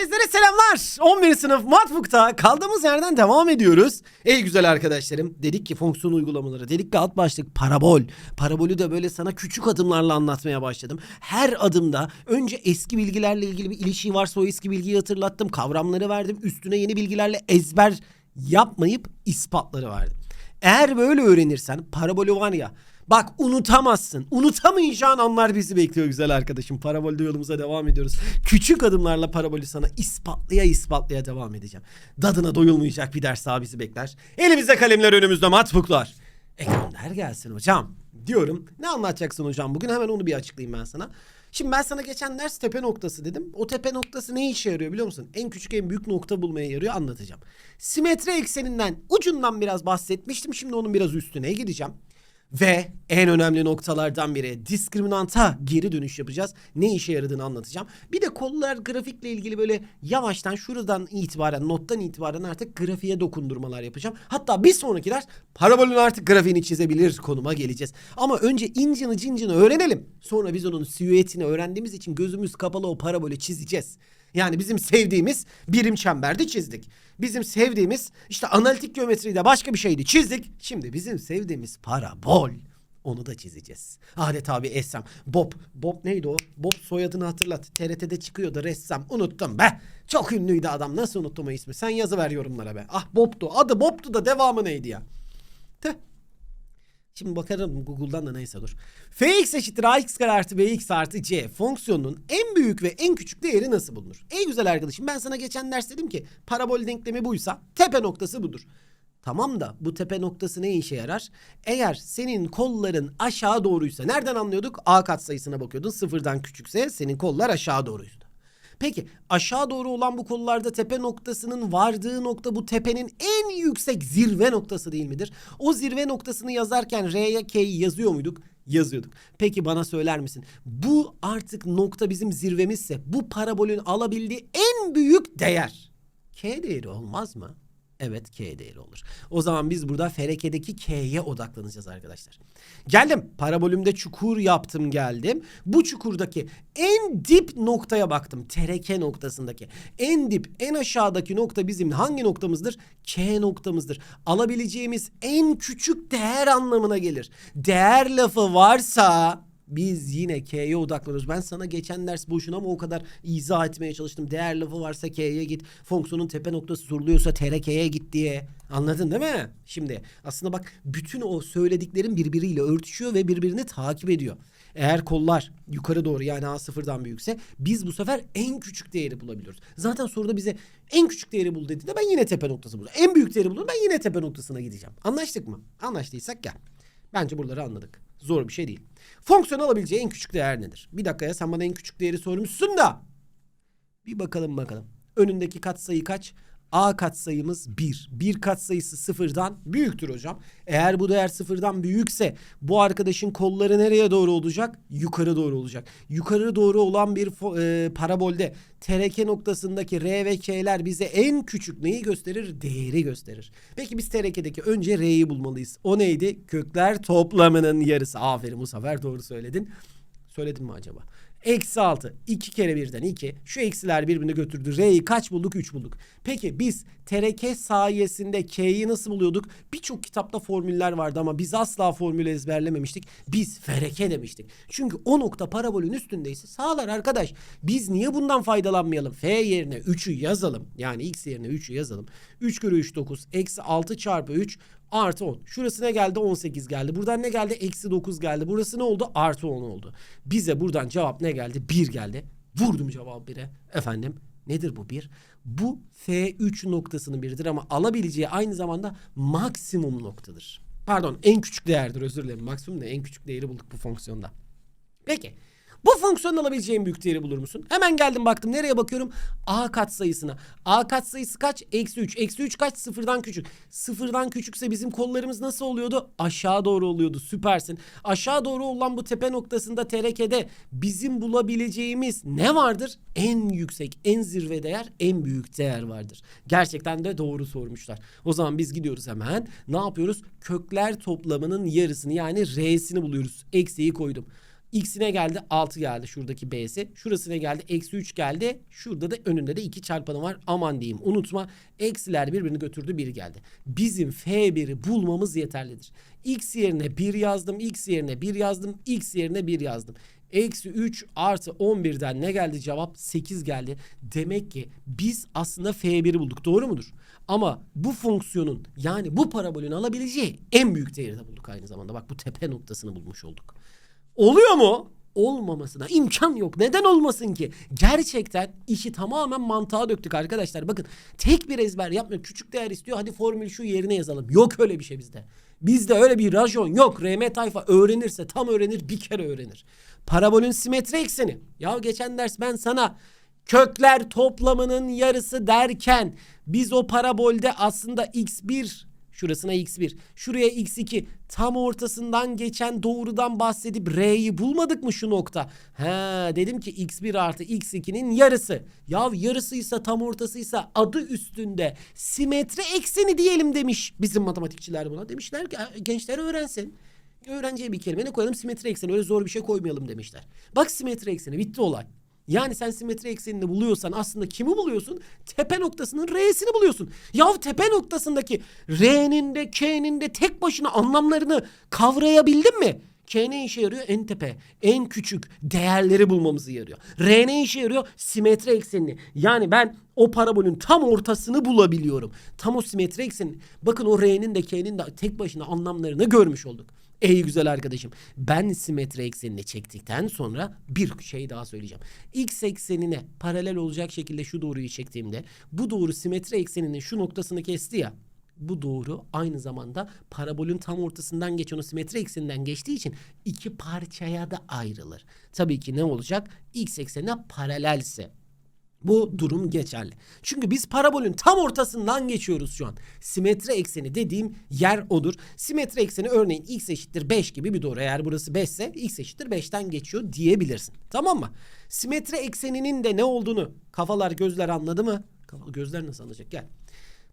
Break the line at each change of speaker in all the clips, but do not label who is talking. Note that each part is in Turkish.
Herkeslere selamlar. 11. sınıf Matbuk'ta kaldığımız yerden devam ediyoruz. Ey güzel arkadaşlarım. Dedik ki fonksiyon uygulamaları. Dedik ki alt başlık parabol. Parabolü de böyle sana küçük adımlarla anlatmaya başladım. Her adımda önce eski bilgilerle ilgili bir ilişki varsa o eski bilgiyi hatırlattım. Kavramları verdim. Üstüne yeni bilgilerle ezber yapmayıp ispatları verdim. Eğer böyle öğrenirsen parabolü var ya Bak unutamazsın. Unutamayacağın anlar bizi bekliyor güzel arkadaşım. Parabolde yolumuza devam ediyoruz. Küçük adımlarla parabolü sana ispatlaya ispatlaya devam edeceğim. Dadına doyulmayacak bir ders daha bizi bekler. Elimizde kalemler önümüzde matbuklar. Ekranda gelsin hocam diyorum. Ne anlatacaksın hocam bugün hemen onu bir açıklayayım ben sana. Şimdi ben sana geçen ders tepe noktası dedim. O tepe noktası ne işe yarıyor biliyor musun? En küçük en büyük nokta bulmaya yarıyor anlatacağım. Simetri ekseninden ucundan biraz bahsetmiştim. Şimdi onun biraz üstüne gideceğim. Ve en önemli noktalardan biri diskriminanta geri dönüş yapacağız. Ne işe yaradığını anlatacağım. Bir de kollar grafikle ilgili böyle yavaştan şuradan itibaren nottan itibaren artık grafiğe dokundurmalar yapacağım. Hatta bir sonraki ders parabolün artık grafiğini çizebilir konuma geleceğiz. Ama önce incini cincini öğrenelim. Sonra biz onun silüetini öğrendiğimiz için gözümüz kapalı o parabolü çizeceğiz. Yani bizim sevdiğimiz birim çemberde çizdik. Bizim sevdiğimiz işte analitik geometriyi de başka bir şeydi çizdik. Şimdi bizim sevdiğimiz parabol. Onu da çizeceğiz. Adet abi Essam. Bob. Bob neydi o? Bob soyadını hatırlat. TRT'de çıkıyordu ressam. Unuttum be. Çok ünlüydü adam. Nasıl unuttum o ismi? Sen yazı ver yorumlara be. Ah Bob'tu. Adı Bob'tu da devamı neydi ya? Tüh. Şimdi bakarım Google'dan da neyse dur. fx eşittir ax kare artı bx artı c fonksiyonunun en büyük ve en küçük değeri nasıl bulunur? Ey güzel arkadaşım ben sana geçen ders dedim ki parabol denklemi buysa tepe noktası budur. Tamam da bu tepe noktası ne işe yarar? Eğer senin kolların aşağı doğruysa nereden anlıyorduk? A katsayısına bakıyordun sıfırdan küçükse senin kollar aşağı doğruydu. Peki aşağı doğru olan bu kollarda tepe noktasının vardığı nokta bu tepenin en yüksek zirve noktası değil midir? O zirve noktasını yazarken R'ye K'yi yazıyor muyduk? Yazıyorduk. Peki bana söyler misin? Bu artık nokta bizim zirvemizse bu parabolün alabildiği en büyük değer. K değeri olmaz mı? Evet K değeri olur. O zaman biz burada ferekedeki K'ye odaklanacağız arkadaşlar. Geldim. Parabolümde çukur yaptım geldim. Bu çukurdaki en dip noktaya baktım. Tereke noktasındaki. En dip en aşağıdaki nokta bizim hangi noktamızdır? K noktamızdır. Alabileceğimiz en küçük değer anlamına gelir. Değer lafı varsa biz yine K'ye odaklanıyoruz. Ben sana geçen ders boşuna mı o kadar izah etmeye çalıştım. Değer lafı varsa K'ye git. Fonksiyonun tepe noktası soruluyorsa TRK'ye git diye. Anladın değil mi? Şimdi aslında bak bütün o söylediklerim birbiriyle örtüşüyor ve birbirini takip ediyor. Eğer kollar yukarı doğru yani A sıfırdan büyükse biz bu sefer en küçük değeri bulabiliyoruz. Zaten soruda bize en küçük değeri bul dediğinde ben yine tepe noktası bulacağım. En büyük değeri bulurum ben yine tepe noktasına gideceğim. Anlaştık mı? Anlaştıysak gel. Bence buraları anladık. Zor bir şey değil. Fonksiyon alabileceği en küçük değer nedir? Bir dakika ya sen bana en küçük değeri sormuşsun da. Bir bakalım bakalım. Önündeki katsayı kaç? A katsayımız 1. 1 katsayısı sıfırdan büyüktür hocam. Eğer bu değer sıfırdan büyükse bu arkadaşın kolları nereye doğru olacak? Yukarı doğru olacak. Yukarı doğru olan bir e, parabolde tereke noktasındaki R ve K'ler bize en küçük neyi gösterir? Değeri gösterir. Peki biz terekedeki önce R'yi bulmalıyız. O neydi? Kökler toplamının yarısı. Aferin bu sefer doğru söyledin. Söyledim mi acaba? Eksi 6. 2 kere birden 2. Şu eksiler birbirini götürdü. R'yi kaç bulduk? 3 bulduk. Peki biz tereke sayesinde K'yi nasıl buluyorduk? Birçok kitapta formüller vardı ama biz asla formülü ezberlememiştik. Biz fereke demiştik. Çünkü o nokta parabolün üstündeyse sağlar arkadaş. Biz niye bundan faydalanmayalım? F yerine 3'ü yazalım. Yani x yerine 3'ü yazalım. 3 kere 3 9. Eksi 6 çarpı 3 artı 10. Şurası ne geldi? 18 geldi. Buradan ne geldi? Eksi 9 geldi. Burası ne oldu? Artı 10 oldu. Bize buradan cevap ne geldi? 1 geldi. Vurdum cevap 1'e. Efendim nedir bu 1? Bu F3 noktasının biridir ama alabileceği aynı zamanda maksimum noktadır. Pardon en küçük değerdir özür dilerim. Maksimum da en küçük değeri bulduk bu fonksiyonda. Peki. Bu fonksiyonun alabileceğin büyük değeri bulur musun? Hemen geldim baktım. Nereye bakıyorum? A katsayısına. A katsayısı kaç? Eksi 3. Eksi 3 kaç? Sıfırdan küçük. Sıfırdan küçükse bizim kollarımız nasıl oluyordu? Aşağı doğru oluyordu. Süpersin. Aşağı doğru olan bu tepe noktasında terekede bizim bulabileceğimiz ne vardır? En yüksek, en zirve değer, en büyük değer vardır. Gerçekten de doğru sormuşlar. O zaman biz gidiyoruz hemen. Ne yapıyoruz? Kökler toplamının yarısını yani R'sini buluyoruz. Eksiği koydum. X'ine geldi 6 geldi şuradaki B'si. Şurasına geldi eksi 3 geldi. Şurada da önünde de 2 çarpanı var. Aman diyeyim unutma. Eksiler birbirini götürdü 1 geldi. Bizim F1'i bulmamız yeterlidir. X yerine 1 yazdım. X yerine 1 yazdım. X yerine 1 yazdım. Eksi 3 artı 11'den ne geldi cevap? 8 geldi. Demek ki biz aslında F1'i bulduk. Doğru mudur? Ama bu fonksiyonun yani bu parabolün alabileceği en büyük değeri de bulduk aynı zamanda. Bak bu tepe noktasını bulmuş olduk. Oluyor mu? Olmamasına imkan yok. Neden olmasın ki? Gerçekten işi tamamen mantığa döktük arkadaşlar. Bakın tek bir ezber yapmıyor. Küçük değer istiyor. Hadi formül şu yerine yazalım. Yok öyle bir şey bizde. Bizde öyle bir rajon yok. RM tayfa öğrenirse tam öğrenir bir kere öğrenir. Parabolün simetri ekseni. Ya geçen ders ben sana kökler toplamının yarısı derken biz o parabolde aslında x1 şurasına x1 şuraya x2 tam ortasından geçen doğrudan bahsedip r'yi bulmadık mı şu nokta? He dedim ki x1 artı x2'nin yarısı. Ya yarısıysa tam ortasıysa adı üstünde simetri ekseni diyelim demiş bizim matematikçiler buna. Demişler ki "Ha, gençler öğrensin. Öğrenciye bir kelime ne koyalım simetri ekseni öyle zor bir şey koymayalım demişler. Bak simetri ekseni bitti olay. Yani sen simetri eksenini buluyorsan aslında kimi buluyorsun? Tepe noktasının R'sini buluyorsun. Yahu tepe noktasındaki R'nin de K'nin de tek başına anlamlarını kavrayabildin mi? K ne işe yarıyor? En tepe, en küçük değerleri bulmamızı yarıyor. R ne işe yarıyor? Simetri eksenini. Yani ben o parabolün tam ortasını bulabiliyorum. Tam o simetri eksenini. Bakın o R'nin de K'nin de tek başına anlamlarını görmüş olduk. Ey güzel arkadaşım ben simetri eksenini çektikten sonra bir şey daha söyleyeceğim. X eksenine paralel olacak şekilde şu doğruyu çektiğimde bu doğru simetri ekseninin şu noktasını kesti ya. Bu doğru aynı zamanda parabolün tam ortasından geçen o simetri ekseninden geçtiği için iki parçaya da ayrılır. Tabii ki ne olacak? X eksenine paralelse bu durum geçerli. Çünkü biz parabolün tam ortasından geçiyoruz şu an. Simetri ekseni dediğim yer odur. Simetri ekseni örneğin x eşittir 5 gibi bir doğru. Eğer burası 5 ise x eşittir 5'ten geçiyor diyebilirsin. Tamam mı? Simetri ekseninin de ne olduğunu kafalar gözler anladı mı? Kafa, gözler nasıl anlayacak? Gel.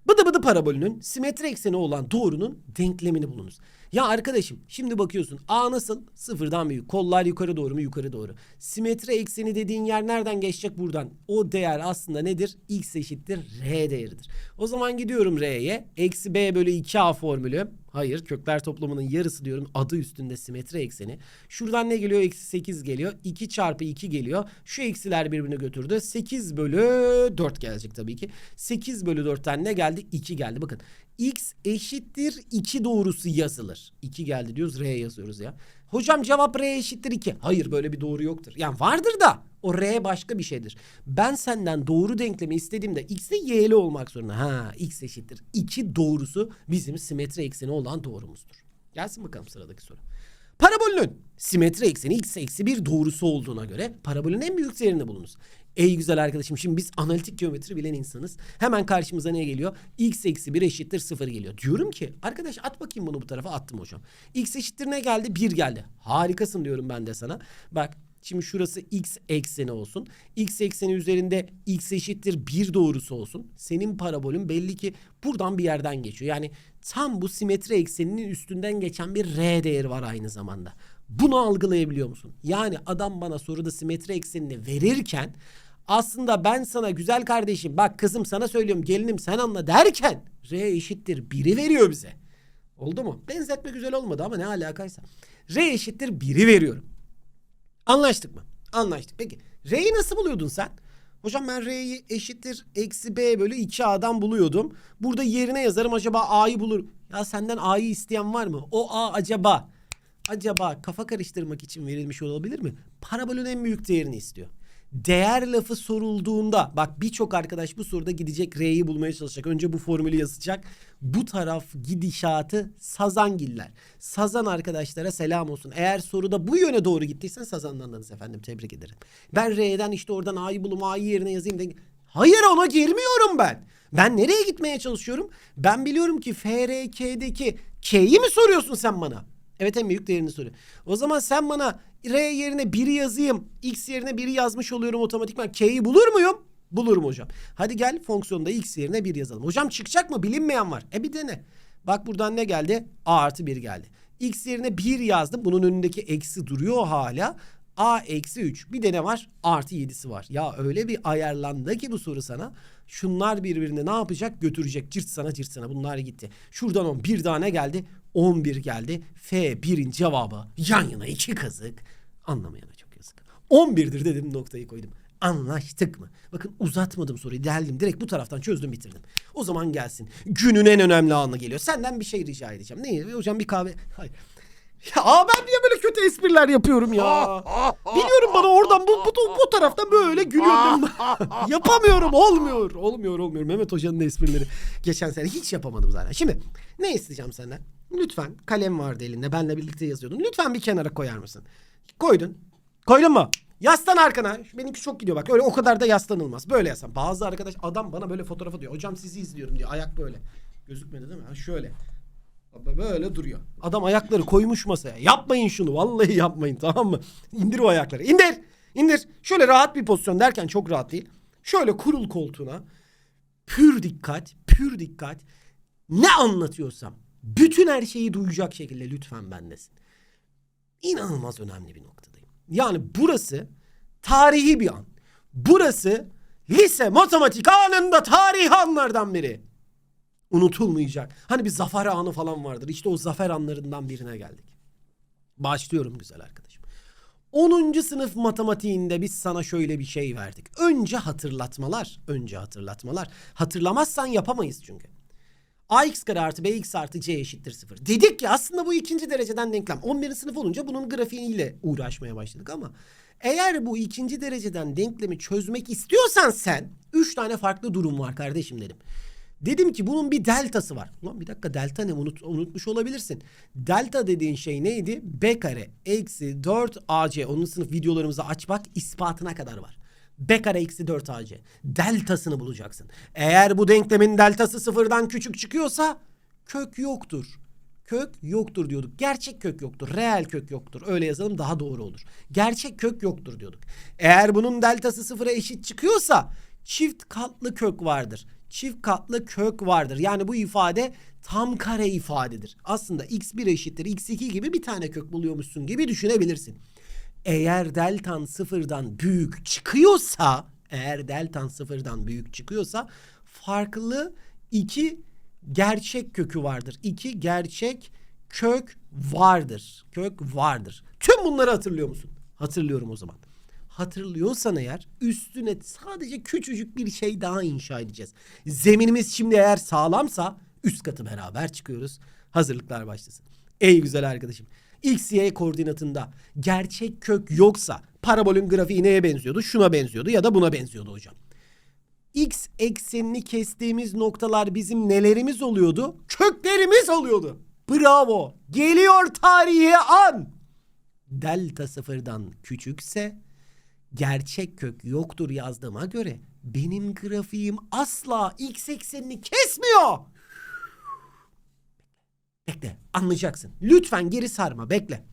Bıdı bıdı parabolünün simetri ekseni olan doğrunun denklemini bulunuz. Ya arkadaşım şimdi bakıyorsun A nasıl? Sıfırdan büyük. Kollar yukarı doğru mu? Yukarı doğru. Simetri ekseni dediğin yer nereden geçecek? Buradan. O değer aslında nedir? X eşittir R değeridir. O zaman gidiyorum R'ye. Eksi B bölü 2A formülü. Hayır kökler toplamının yarısı diyorum. Adı üstünde simetri ekseni. Şuradan ne geliyor? Eksi 8 geliyor. 2 çarpı 2 geliyor. Şu eksiler birbirini götürdü. 8 bölü 4 gelecek tabii ki. 8 bölü 4'ten ne geldi? 2 geldi. Bakın x eşittir 2 doğrusu yazılır. 2 geldi diyoruz R yazıyoruz ya. Hocam cevap R eşittir 2. Hayır böyle bir doğru yoktur. Yani vardır da o R başka bir şeydir. Ben senden doğru denklemi istediğimde x de y'li olmak zorunda. Ha x eşittir 2 doğrusu bizim simetri ekseni olan doğrumuzdur. Gelsin bakalım sıradaki soru. Parabolün simetri ekseni x eksi bir doğrusu olduğuna göre parabolün en büyük değerini bulunuz. Ey güzel arkadaşım şimdi biz analitik geometri bilen insanız. Hemen karşımıza ne geliyor? x eksi 1 eşittir 0 geliyor. Diyorum ki arkadaş at bakayım bunu bu tarafa attım hocam. x eşittir ne geldi? 1 geldi. Harikasın diyorum ben de sana. Bak Şimdi şurası x ekseni olsun. X ekseni üzerinde x eşittir 1 doğrusu olsun. Senin parabolün belli ki buradan bir yerden geçiyor. Yani tam bu simetri ekseninin üstünden geçen bir r değeri var aynı zamanda. Bunu algılayabiliyor musun? Yani adam bana soruda simetri eksenini verirken aslında ben sana güzel kardeşim bak kızım sana söylüyorum gelinim sen anla derken r eşittir 1'i veriyor bize. Oldu mu? Benzetme güzel olmadı ama ne alakaysa. R eşittir 1'i veriyorum. Anlaştık mı? Anlaştık. Peki R'yi nasıl buluyordun sen? Hocam ben R'yi eşittir eksi B bölü 2A'dan buluyordum. Burada yerine yazarım acaba A'yı bulur. Ya senden A'yı isteyen var mı? O A acaba acaba kafa karıştırmak için verilmiş olabilir mi? Parabolün en büyük değerini istiyor. Değer lafı sorulduğunda bak birçok arkadaş bu soruda gidecek R'yi bulmaya çalışacak. Önce bu formülü yazacak. Bu taraf gidişatı Sazangiller. Sazan arkadaşlara selam olsun. Eğer soruda bu yöne doğru gittiysen Sazan'dandanız efendim. Tebrik ederim. Ben R'den işte oradan A'yı bulum A'yı yerine yazayım. De... Hayır ona girmiyorum ben. Ben nereye gitmeye çalışıyorum? Ben biliyorum ki FRK'deki K'yi mi soruyorsun sen bana? Evet en büyük değerini soruyor. O zaman sen bana R yerine 1'i yazayım. X yerine 1'i yazmış oluyorum otomatikman. K'yi bulur muyum? Bulurum hocam. Hadi gel fonksiyonda X yerine 1 yazalım. Hocam çıkacak mı? Bilinmeyen var. E bir dene. Bak buradan ne geldi? A artı 1 geldi. X yerine 1 yazdım. Bunun önündeki eksi duruyor hala. A eksi 3. Bir de ne var? Artı 7'si var. Ya öyle bir ayarlandı ki bu soru sana. Şunlar birbirine ne yapacak? Götürecek. Cirt sana cirt sana. Bunlar gitti. Şuradan 10. Bir tane geldi. 11 geldi. F 1'in cevabı yan yana iki kazık. Anlamayana çok yazık. 11'dir dedim noktayı koydum. Anlaştık mı? Bakın uzatmadım soruyu. Deldim. Direkt bu taraftan çözdüm bitirdim. O zaman gelsin. Günün en önemli anı geliyor. Senden bir şey rica edeceğim. Ne? Hocam bir kahve. Hayır. Ya aa, ben niye böyle kötü espriler yapıyorum ya? Biliyorum bana oradan bu, bu, bu taraftan böyle gülüyordum. Yapamıyorum. Olmuyor. Olmuyor olmuyor. Mehmet Hoca'nın esprileri. Geçen sene hiç yapamadım zaten. Şimdi ne isteyeceğim senden? Lütfen kalem vardı elinde. Benle birlikte yazıyordun. Lütfen bir kenara koyar mısın? Koydun. Koydun mu? Yaslan arkana. Şu Benimki çok gidiyor bak. Öyle o kadar da yaslanılmaz. Böyle yaslan. Bazı arkadaş adam bana böyle fotoğraf atıyor. Hocam sizi izliyorum diyor. Ayak böyle. Gözükmedi değil mi? Ha şöyle. Böyle duruyor. Adam ayakları koymuş masaya. Yapmayın şunu. Vallahi yapmayın tamam mı? İndir o ayakları. İndir. İndir. Şöyle rahat bir pozisyon derken çok rahat değil. Şöyle kurul koltuğuna. Pür dikkat. Pür dikkat. Ne anlatıyorsam bütün her şeyi duyacak şekilde lütfen bendesin. İnanılmaz önemli bir noktadayım. Yani burası tarihi bir an. Burası lise matematik anında tarihi anlardan biri unutulmayacak. Hani bir zafer anı falan vardır. İşte o zafer anlarından birine geldik. Başlıyorum güzel arkadaşım. 10. sınıf matematiğinde biz sana şöyle bir şey verdik. Önce hatırlatmalar. Önce hatırlatmalar. Hatırlamazsan yapamayız çünkü. ax kare artı bx artı c eşittir 0. Dedik ki aslında bu ikinci dereceden denklem. 11. sınıf olunca bunun grafiğiyle uğraşmaya başladık ama eğer bu ikinci dereceden denklemi çözmek istiyorsan sen 3 tane farklı durum var kardeşim dedim. Dedim ki bunun bir deltası var. Ulan bir dakika delta ne unut, unutmuş olabilirsin. Delta dediğin şey neydi? B kare eksi 4 AC. Onun sınıf videolarımızı aç bak ispatına kadar var. B kare eksi 4 AC. Deltasını bulacaksın. Eğer bu denklemin deltası sıfırdan küçük çıkıyorsa kök yoktur. Kök yoktur diyorduk. Gerçek kök yoktur. Reel kök yoktur. Öyle yazalım daha doğru olur. Gerçek kök yoktur diyorduk. Eğer bunun deltası sıfıra eşit çıkıyorsa çift katlı kök vardır çift katlı kök vardır. Yani bu ifade tam kare ifadedir. Aslında x1 eşittir x2 gibi bir tane kök buluyormuşsun gibi düşünebilirsin. Eğer deltan sıfırdan büyük çıkıyorsa, eğer deltan sıfırdan büyük çıkıyorsa farklı iki gerçek kökü vardır. İki gerçek kök vardır. Kök vardır. Tüm bunları hatırlıyor musun? Hatırlıyorum o zaman hatırlıyorsan eğer üstüne sadece küçücük bir şey daha inşa edeceğiz. Zeminimiz şimdi eğer sağlamsa üst katı beraber çıkıyoruz. Hazırlıklar başlasın. Ey güzel arkadaşım. X, Y koordinatında gerçek kök yoksa parabolün grafiği neye benziyordu? Şuna benziyordu ya da buna benziyordu hocam. X eksenini kestiğimiz noktalar bizim nelerimiz oluyordu? Köklerimiz oluyordu. Bravo. Geliyor tarihi an. Delta sıfırdan küçükse gerçek kök yoktur yazdığıma göre benim grafiğim asla x eksenini kesmiyor. Bekle anlayacaksın. Lütfen geri sarma bekle.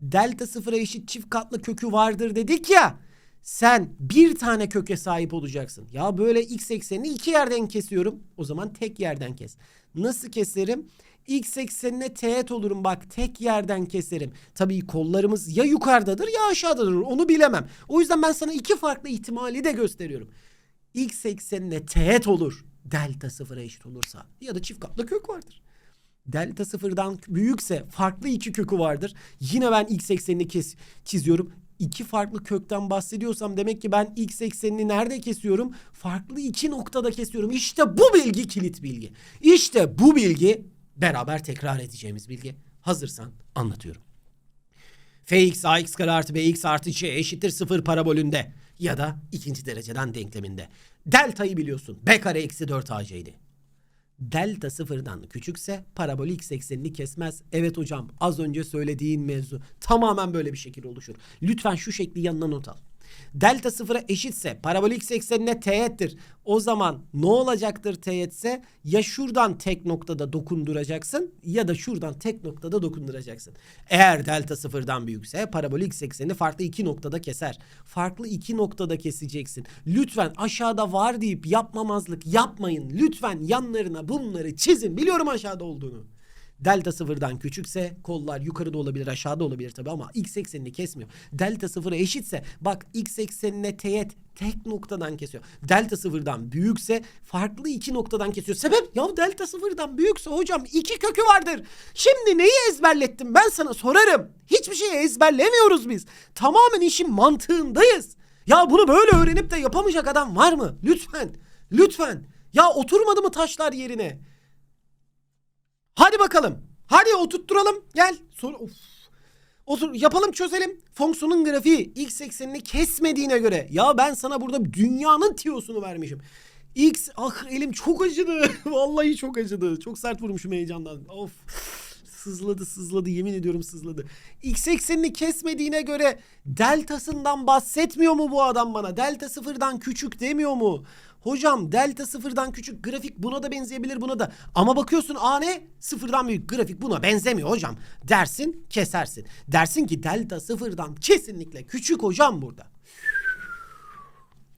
Delta sıfıra eşit çift katlı kökü vardır dedik ya. Sen bir tane köke sahip olacaksın. Ya böyle x eksenini iki yerden kesiyorum. O zaman tek yerden kes. Nasıl keserim? X eksenine teğet olurum bak tek yerden keserim. Tabii kollarımız ya yukarıdadır ya aşağıdadır onu bilemem. O yüzden ben sana iki farklı ihtimali de gösteriyorum. X eksenine teğet olur. Delta sıfıra eşit olursa ya da çift katlı kök vardır. Delta sıfırdan büyükse farklı iki kökü vardır. Yine ben x eksenini kes çiziyorum. İki farklı kökten bahsediyorsam demek ki ben x eksenini nerede kesiyorum? Farklı iki noktada kesiyorum. İşte bu bilgi kilit bilgi. İşte bu bilgi beraber tekrar edeceğimiz bilgi. Hazırsan anlatıyorum. Fx ax kare artı bx artı c eşittir sıfır parabolünde ya da ikinci dereceden denkleminde. Delta'yı biliyorsun. b kare eksi 4 ac'ydi. Delta sıfırdan küçükse parabol x eksenini kesmez. Evet hocam az önce söylediğin mevzu tamamen böyle bir şekil oluşur. Lütfen şu şekli yanına not al. Delta sıfıra eşitse parabol x eksenine teğettir. O zaman ne olacaktır teğetse? Ya şuradan tek noktada dokunduracaksın ya da şuradan tek noktada dokunduracaksın. Eğer delta sıfırdan büyükse parabol x eksenini farklı iki noktada keser. Farklı iki noktada keseceksin. Lütfen aşağıda var deyip yapmamazlık yapmayın. Lütfen yanlarına bunları çizin. Biliyorum aşağıda olduğunu. Delta sıfırdan küçükse kollar yukarıda olabilir aşağıda olabilir tabi ama x eksenini kesmiyor. Delta sıfıra eşitse bak x eksenine teğet tek noktadan kesiyor. Delta sıfırdan büyükse farklı iki noktadan kesiyor. Sebep ya delta sıfırdan büyükse hocam iki kökü vardır. Şimdi neyi ezberlettim ben sana sorarım. Hiçbir şeyi ezberlemiyoruz biz. Tamamen işin mantığındayız. Ya bunu böyle öğrenip de yapamayacak adam var mı? Lütfen. Lütfen. Ya oturmadı mı taşlar yerine? Hadi bakalım. Hadi oturtturalım. Gel. Sor of. Otur yapalım çözelim. Fonksiyonun grafiği x eksenini kesmediğine göre. Ya ben sana burada dünyanın tiyosunu vermişim. X ah elim çok acıdı. Vallahi çok acıdı. Çok sert vurmuşum heyecandan. Of. Sızladı sızladı yemin ediyorum sızladı. X eksenini kesmediğine göre deltasından bahsetmiyor mu bu adam bana? Delta sıfırdan küçük demiyor mu? Hocam delta sıfırdan küçük grafik buna da benzeyebilir buna da. Ama bakıyorsun a ne? Sıfırdan büyük grafik buna benzemiyor hocam. Dersin kesersin. Dersin ki delta sıfırdan kesinlikle küçük hocam burada.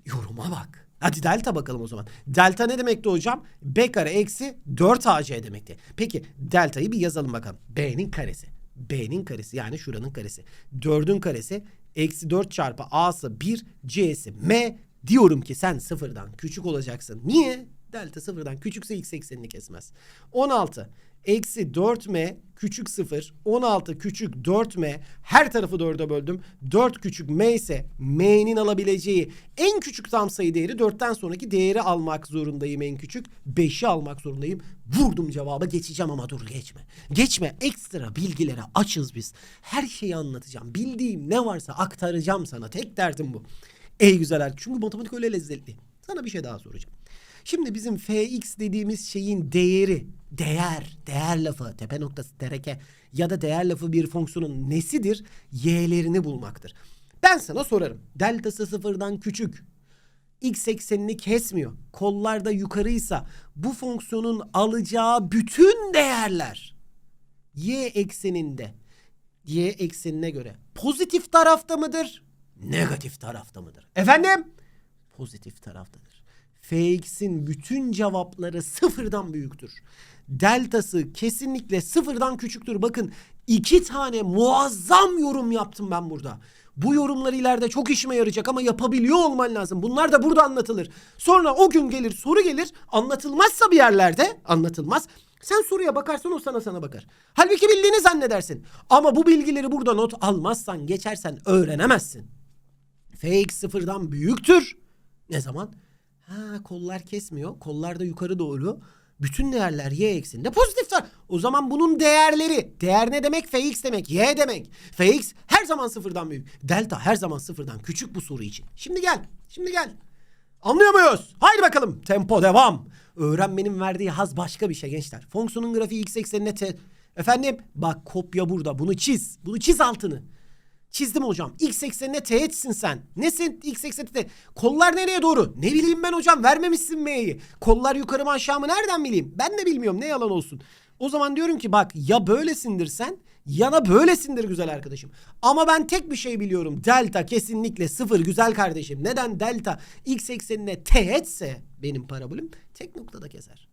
Yoruma bak. Hadi delta bakalım o zaman. Delta ne demekti hocam? B kare eksi 4AC demekti. Peki deltayı bir yazalım bakalım. B'nin karesi. B'nin karesi yani şuranın karesi. 4'ün karesi eksi 4 çarpı A'sı 1 C'si M diyorum ki sen sıfırdan küçük olacaksın. Niye? Delta sıfırdan küçükse x eksenini kesmez. 16 eksi 4m küçük 0 16 küçük 4m her tarafı 4'e böldüm. 4 küçük m ise m'nin alabileceği en küçük tam sayı değeri 4'ten sonraki değeri almak zorundayım en küçük. 5'i almak zorundayım. Vurdum cevaba geçeceğim ama dur geçme. Geçme ekstra bilgilere açız biz. Her şeyi anlatacağım. Bildiğim ne varsa aktaracağım sana. Tek derdim bu. Ey güzel erkek. Çünkü matematik öyle lezzetli. Sana bir şey daha soracağım. Şimdi bizim fx dediğimiz şeyin değeri, değer, değer lafı, tepe noktası, tereke ya da değer lafı bir fonksiyonun nesidir? Y'lerini bulmaktır. Ben sana sorarım. Deltası sıfırdan küçük. X eksenini kesmiyor. Kollar da yukarıysa bu fonksiyonun alacağı bütün değerler y ekseninde y eksenine göre pozitif tarafta mıdır? Negatif tarafta mıdır? Efendim? Pozitif taraftadır. Fx'in bütün cevapları sıfırdan büyüktür. Deltası kesinlikle sıfırdan küçüktür. Bakın iki tane muazzam yorum yaptım ben burada. Bu yorumlar ileride çok işime yarayacak ama yapabiliyor olman lazım. Bunlar da burada anlatılır. Sonra o gün gelir soru gelir anlatılmazsa bir yerlerde anlatılmaz. Sen soruya bakarsan o sana sana bakar. Halbuki bildiğini zannedersin. Ama bu bilgileri burada not almazsan geçersen öğrenemezsin. Fx sıfırdan büyüktür. Ne zaman? Ha kollar kesmiyor. Kollar da yukarı doğru. Bütün değerler y ekseninde pozitifler. O zaman bunun değerleri. Değer ne demek? Fx demek. Y demek. Fx her zaman sıfırdan büyük. Delta her zaman sıfırdan küçük bu soru için. Şimdi gel. Şimdi gel. Anlıyor muyuz? Haydi bakalım. Tempo devam. Öğrenmenin verdiği haz başka bir şey gençler. Fonksiyonun grafiği x eksenine te... Efendim bak kopya burada. Bunu çiz. Bunu çiz altını. Çizdim hocam. X eksenine teğetsin sen. Nesin X eksenine te- Kollar nereye doğru? Ne bileyim ben hocam vermemişsin M'yi. Kollar yukarı mı aşağı mı nereden bileyim? Ben de bilmiyorum ne yalan olsun. O zaman diyorum ki bak ya böylesindir sen ya da böylesindir güzel arkadaşım. Ama ben tek bir şey biliyorum. Delta kesinlikle sıfır güzel kardeşim. Neden delta x eksenine teğetse benim parabolüm tek noktada keser.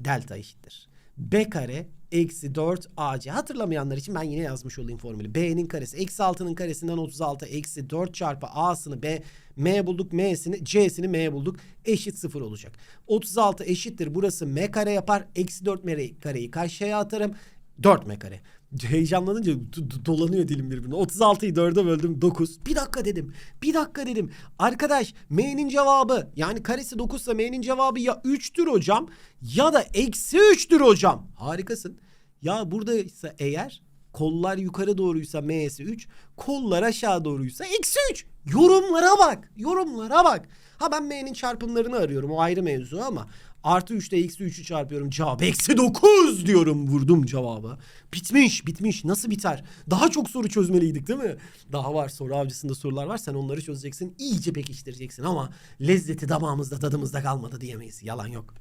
Delta eşittir. B kare eksi 4 AC. Hatırlamayanlar için ben yine yazmış olayım formülü. B'nin karesi eksi 6'nın karesinden 36 eksi 4 çarpı A'sını B M bulduk M'sini C'sini M bulduk. Eşit 0 olacak. 36 eşittir. Burası M kare yapar. Eksi 4 M kareyi karşıya atarım. 4 M kare. Heyecanlanınca do- do- dolanıyor dilim birbirine. 36'yı 4'e böldüm 9. Bir dakika dedim. Bir dakika dedim. Arkadaş M'nin cevabı yani karesi 9 ise M'nin cevabı ya 3'tür hocam ya da eksi 3'tür hocam. Harikasın. Ya buradaysa eğer kollar yukarı doğruysa M'si 3, kollar aşağı doğruysa eksi 3. Yorumlara bak. Yorumlara bak. Ha ben M'nin çarpımlarını arıyorum. O ayrı mevzu ama artı 3'te eksi 3'ü çarpıyorum. Cevap eksi 9 diyorum. Vurdum cevabı. Bitmiş bitmiş. Nasıl biter? Daha çok soru çözmeliydik değil mi? Daha var soru avcısında sorular var. Sen onları çözeceksin. iyice pekiştireceksin ama lezzeti damağımızda tadımızda kalmadı diyemeyiz. Yalan yok.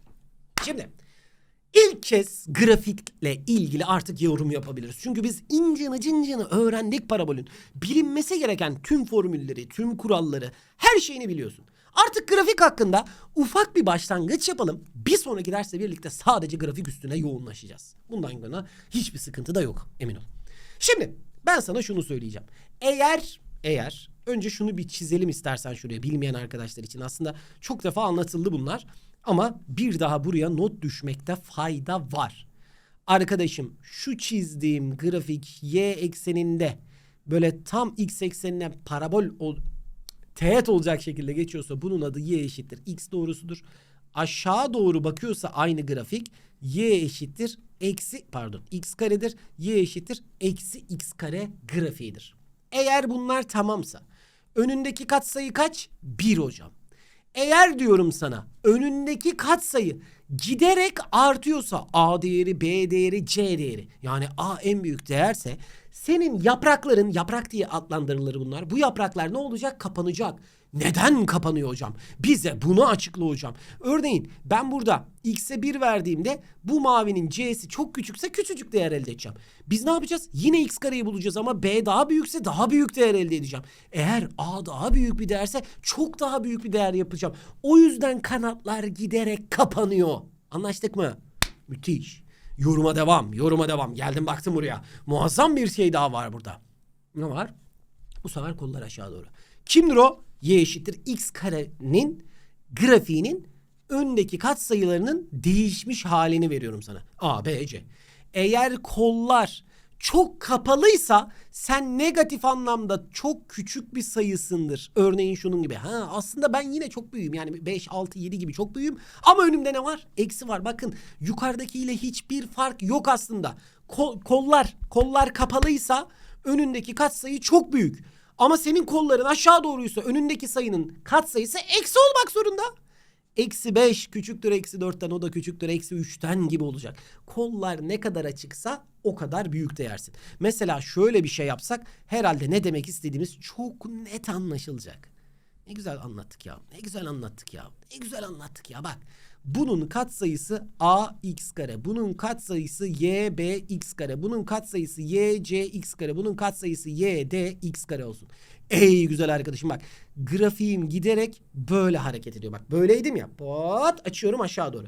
Şimdi İlk kez grafikle ilgili artık yorum yapabiliriz. Çünkü biz incini cincini öğrendik parabolün. Bilinmesi gereken tüm formülleri, tüm kuralları, her şeyini biliyorsun. Artık grafik hakkında ufak bir başlangıç yapalım. Bir sonraki derste birlikte sadece grafik üstüne yoğunlaşacağız. Bundan yana hiçbir sıkıntı da yok emin ol. Şimdi ben sana şunu söyleyeceğim. Eğer eğer önce şunu bir çizelim istersen şuraya bilmeyen arkadaşlar için. Aslında çok defa anlatıldı bunlar ama bir daha buraya not düşmekte fayda var. Arkadaşım şu çizdiğim grafik y ekseninde böyle tam x eksenine parabol ol teğet olacak şekilde geçiyorsa bunun adı y eşittir x doğrusudur. Aşağı doğru bakıyorsa aynı grafik y eşittir eksi pardon x karedir. y eşittir eksi x kare grafiğidir. Eğer bunlar tamamsa önündeki katsayı kaç? 1 hocam. Eğer diyorum sana önündeki katsayı giderek artıyorsa A değeri, B değeri, C değeri yani A en büyük değerse senin yaprakların yaprak diye adlandırılır bunlar. Bu yapraklar ne olacak? Kapanacak. Neden kapanıyor hocam? Bize bunu açıkla hocam. Örneğin ben burada x'e 1 verdiğimde bu mavinin c'si çok küçükse küçücük değer elde edeceğim. Biz ne yapacağız? Yine x kareyi bulacağız ama b daha büyükse daha büyük değer elde edeceğim. Eğer a daha büyük bir değerse çok daha büyük bir değer yapacağım. O yüzden kanatlar giderek kapanıyor. Anlaştık mı? Müthiş. Yoruma devam, yoruma devam. Geldim baktım buraya. Muazzam bir şey daha var burada. Ne var? Bu sefer kollar aşağı doğru. Kimdir o? Y eşittir x karenin grafiğinin öndeki katsayılarının değişmiş halini veriyorum sana. A, B, C. Eğer kollar çok kapalıysa sen negatif anlamda çok küçük bir sayısındır. Örneğin şunun gibi. Ha aslında ben yine çok büyüğüm. Yani 5, 6, 7 gibi çok büyüğüm. Ama önümde ne var? Eksi var. Bakın yukarıdakiyle hiçbir fark yok aslında. Kol- kollar, kollar kapalıysa önündeki katsayı çok büyük. Ama senin kolların aşağı doğruysa önündeki sayının katsayısı eksi olmak zorunda. Eksi 5 küçüktür eksi 4'ten o da küçüktür eksi 3'ten gibi olacak. Kollar ne kadar açıksa o kadar büyük değersin. Mesela şöyle bir şey yapsak herhalde ne demek istediğimiz çok net anlaşılacak. Ne güzel anlattık ya. Ne güzel anlattık ya. Ne güzel anlattık ya bak. Bunun katsayısı a x kare. Bunun katsayısı y b x kare. Bunun katsayısı y c x kare. Bunun katsayısı y d x kare olsun. Ey güzel arkadaşım bak. Grafiğim giderek böyle hareket ediyor. Bak böyleydim ya. Pat açıyorum aşağı doğru.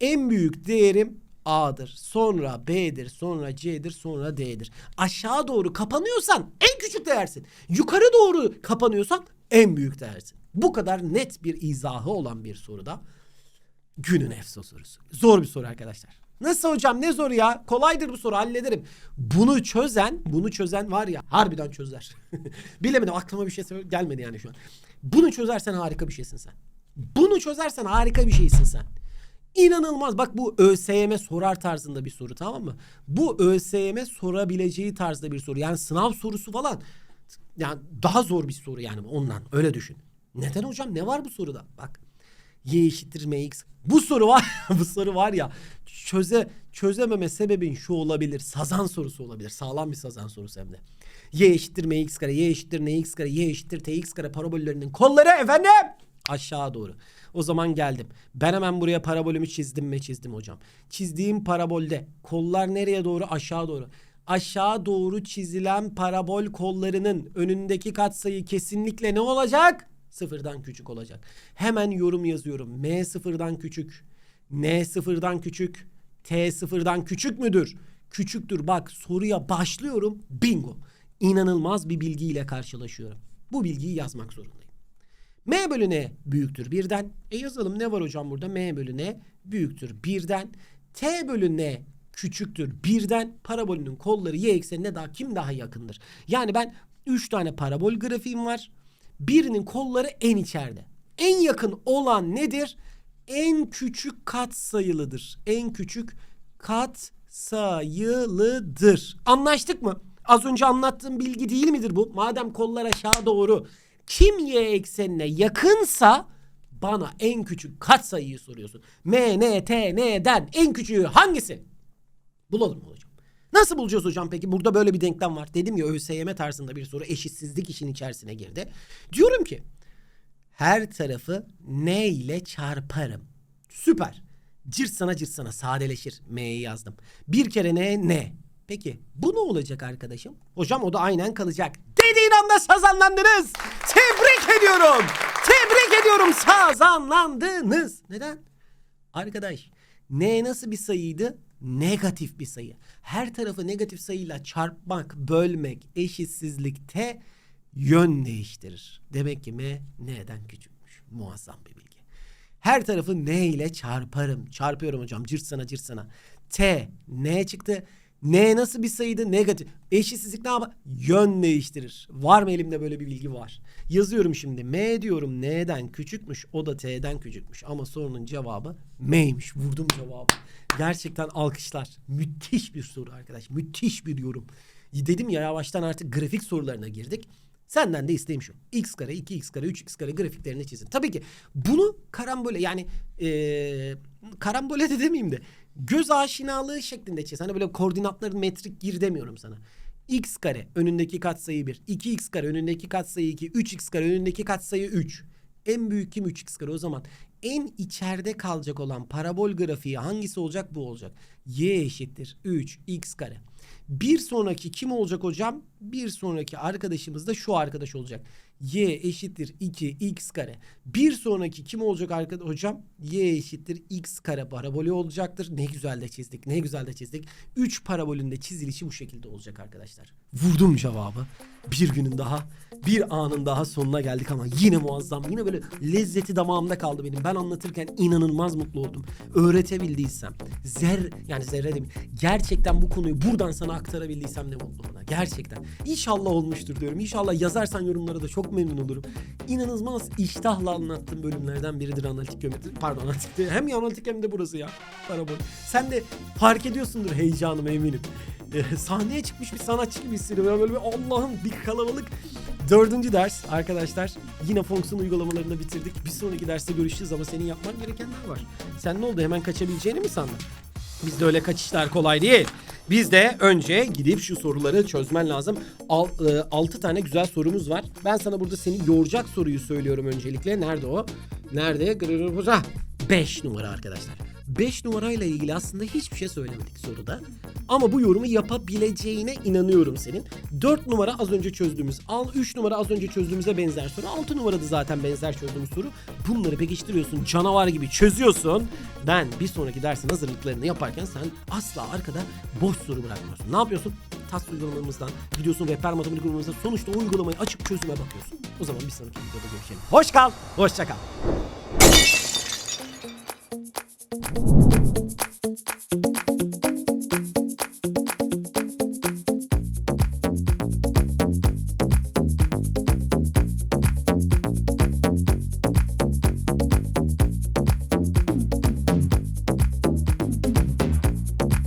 En büyük değerim A'dır. Sonra B'dir. Sonra C'dir. Sonra D'dir. Aşağı doğru kapanıyorsan en küçük değersin. Yukarı doğru kapanıyorsan en büyük değersin. Bu kadar net bir izahı olan bir soruda günün efso sorusu. Zor bir soru arkadaşlar. Nasıl hocam ne zoru ya? Kolaydır bu soru hallederim. Bunu çözen, bunu çözen var ya harbiden çözer. Bilemedim aklıma bir şey gelmedi yani şu an. Bunu çözersen harika bir şeysin sen. Bunu çözersen harika bir şeysin sen. İnanılmaz. Bak bu ÖSYM sorar tarzında bir soru tamam mı? Bu ÖSYM sorabileceği tarzda bir soru. Yani sınav sorusu falan. Yani daha zor bir soru yani ondan. Öyle düşün. Neden hocam? Ne var bu soruda? Bak. Y eşittir mx. Bu soru var bu soru var ya çöze çözememe sebebin şu olabilir. Sazan sorusu olabilir. Sağlam bir sazan sorusu hem de. Y eşittir mx kare, y eşittir nx kare, y eşittir tx kare parabollerinin kolları efendim aşağı doğru. O zaman geldim. Ben hemen buraya parabolümü çizdim mi çizdim hocam. Çizdiğim parabolde kollar nereye doğru? Aşağı doğru. Aşağı doğru çizilen parabol kollarının önündeki katsayı kesinlikle ne olacak? Sıfırdan küçük olacak. Hemen yorum yazıyorum. M sıfırdan küçük. N sıfırdan küçük. T sıfırdan küçük müdür? Küçüktür. Bak soruya başlıyorum. Bingo. İnanılmaz bir bilgiyle karşılaşıyorum. Bu bilgiyi yazmak zorundayım. M bölü N büyüktür birden. E yazalım ne var hocam burada? M bölü N büyüktür birden. T bölü N küçüktür birden. Parabolünün kolları y eksenine daha kim daha yakındır? Yani ben 3 tane parabol grafiğim var. Birinin kolları en içeride. En yakın olan nedir? En küçük kat sayılıdır. En küçük kat sayılıdır. Anlaştık mı? Az önce anlattığım bilgi değil midir bu? Madem kollar aşağı doğru kim y eksenine yakınsa bana en küçük kat sayıyı soruyorsun. M, N, T, N'den en küçüğü hangisi? Bulalım hocam? Nasıl bulacağız hocam peki? Burada böyle bir denklem var. Dedim ya ÖSYM tarzında bir soru eşitsizlik işin içerisine girdi. Diyorum ki her tarafı n ile çarparım. Süper. Cırt sana cırt sana sadeleşir. M'yi yazdım. Bir kere n n. Peki bu ne olacak arkadaşım? Hocam o da aynen kalacak. Dediğin anda sazanlandınız. Tebrik ediyorum. Tebrik ediyorum. Sazanlandınız. Neden? Arkadaş n nasıl bir sayıydı? Negatif bir sayı. Her tarafı negatif sayıyla çarpmak, bölmek, eşitsizlikte yön değiştirir. Demek ki m n'den küçükmüş. Muazzam bir bilgi. Her tarafı n ile çarparım. Çarpıyorum hocam. Cırt sana cırt sana. T n çıktı. N nasıl bir sayıydı? Negatif. Eşitsizlik ne yapar? Yön değiştirir. Var mı elimde böyle bir bilgi var. Yazıyorum şimdi. M diyorum N'den küçükmüş. O da T'den küçükmüş. Ama sorunun cevabı M'ymiş. Vurdum cevabı. Gerçekten alkışlar. Müthiş bir soru arkadaş. Müthiş bir yorum. Dedim ya yavaştan artık grafik sorularına girdik. Senden de isteğim şu. X kare, 2x kare, 3x kare grafiklerini çizin. Tabii ki bunu karambole yani eee karambole de demeyeyim de göz aşinalığı şeklinde çiz. Hani böyle koordinatların metrik gir demiyorum sana. X kare önündeki katsayı 1, 2x kare önündeki katsayı 2, 3x kare önündeki katsayı 3. En büyük kim 3x kare o zaman? En içeride kalacak olan parabol grafiği hangisi olacak? Bu olacak. y eşittir 3 x kare. Bir sonraki kim olacak hocam? Bir sonraki arkadaşımız da şu arkadaş olacak. Y eşittir 2 x kare. Bir sonraki kim olacak arkadaş hocam? Y eşittir x kare parabolü olacaktır. Ne güzel de çizdik. Ne güzel de çizdik. 3 parabolün de çizilişi bu şekilde olacak arkadaşlar. Vurdum cevabı. Bir günün daha, bir anın daha sonuna geldik ama yine muazzam. Yine böyle lezzeti damağımda kaldı benim. Ben anlatırken inanılmaz mutlu oldum. Öğretebildiysem, zer yani zerre değil, gerçekten bu konuyu buradan sana aktarabildiysem ne mutlu bana. Gerçekten. İnşallah olmuştur diyorum. İnşallah yazarsan yorumlara da çok memnun olurum. İnanılmaz iştahla anlattığım bölümlerden biridir analitik geometri. Pardon analitik değil. Hem analitik hem de burası ya. Parabol. Sen de fark ediyorsundur heyecanımı eminim. Ee, sahneye çıkmış bir sanatçı gibi hissediyorum. Böyle bir Allah'ım bir kalabalık. Dördüncü ders arkadaşlar. Yine fonksiyon uygulamalarını bitirdik. Bir sonraki derste görüşeceğiz ama senin yapman gerekenler var. Sen ne oldu hemen kaçabileceğini mi sandın? Bizde öyle kaçışlar kolay değil. Bizde önce gidip şu soruları çözmen lazım. 6 tane güzel sorumuz var. Ben sana burada seni yoracak soruyu söylüyorum öncelikle. Nerede o? Nerede? 5 numara arkadaşlar. 5 numarayla ilgili aslında hiçbir şey söylemedik soruda. Ama bu yorumu yapabileceğine inanıyorum senin. 4 numara az önce çözdüğümüz al, 3 numara az önce çözdüğümüze benzer soru. 6 numarada zaten benzer çözdüğümüz soru. Bunları pekiştiriyorsun, canavar gibi çözüyorsun. Ben bir sonraki dersin hazırlıklarını yaparken sen asla arkada boş soru bırakmıyorsun. Ne yapıyorsun? TAS uygulamamızdan gidiyorsun rehber matematik uygulamamızdan sonuçta o uygulamayı açıp çözüme bakıyorsun. O zaman bir sonraki videoda görüşelim. Hoş kal, hoşça kal.